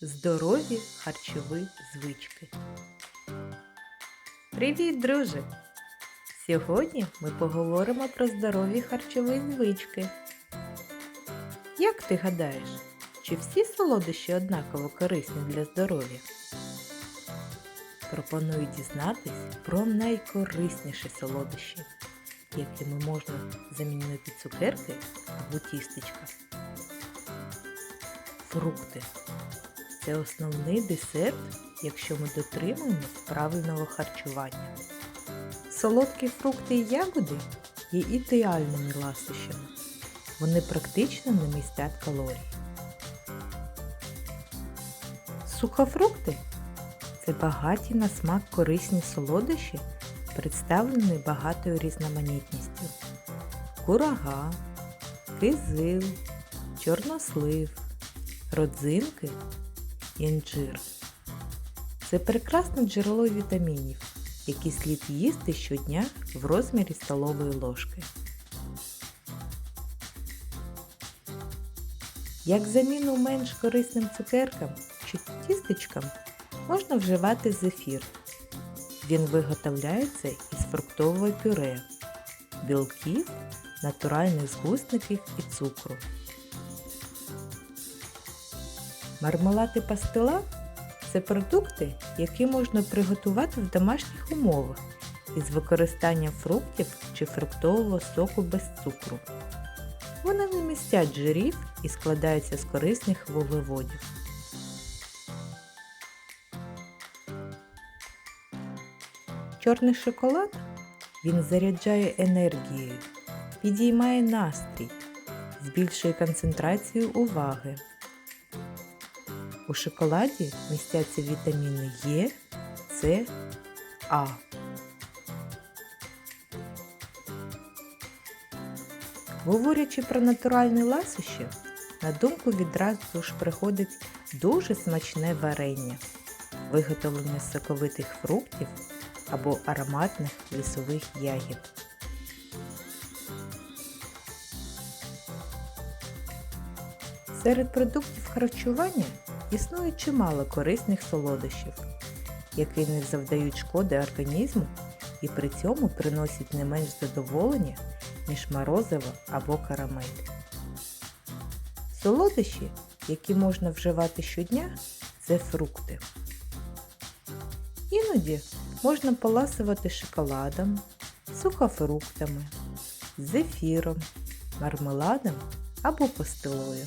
Здорові харчові звички. Привіт, друже! Сьогодні ми поговоримо про здорові харчові звички. Як ти гадаєш, чи всі солодощі однаково корисні для здоров'я? Пропоную дізнатись про найкорисніші солодощі, якими можна замінити цукерки або тістечка. Фрукти. Це основний десерт, якщо ми дотримуємось правильного харчування. Солодкі фрукти і ягоди є ідеальними ласощами. Вони практично не містять калорій. Сухофрукти це багаті на смак корисні солодощі, представлені багатою різноманітністю. Курага, кизил, чорнослив, родзинки, інжир. Це прекрасне джерело вітамінів, які слід їсти щодня в розмірі столової ложки. Як заміну менш корисним цукеркам чи тістечкам можна вживати зефір. Він виготовляється із фруктового пюре, білків, натуральних згустників і цукру. Мармелад і пастила це продукти, які можна приготувати в домашніх умовах із використанням фруктів чи фруктового соку без цукру. Вони не містять жирів і складаються з корисних вуглеводів. Чорний шоколад він заряджає енергією, підіймає настрій, збільшує концентрацію уваги. У шоколаді містяться вітаміни Е, С, А. Говорячи про натуральні ласощі, на думку відразу ж приходить дуже смачне варення, виготовлене з соковитих фруктів або ароматних лісових ягід. Серед продуктів харчування існує чимало корисних солодощів, які не завдають шкоди організму і при цьому приносять не менш задоволення, ніж морозиво або карамель. Солодощі, які можна вживати щодня, це фрукти. Іноді можна поласувати шоколадом, сухофруктами, зефіром, мармеладом або пастилою.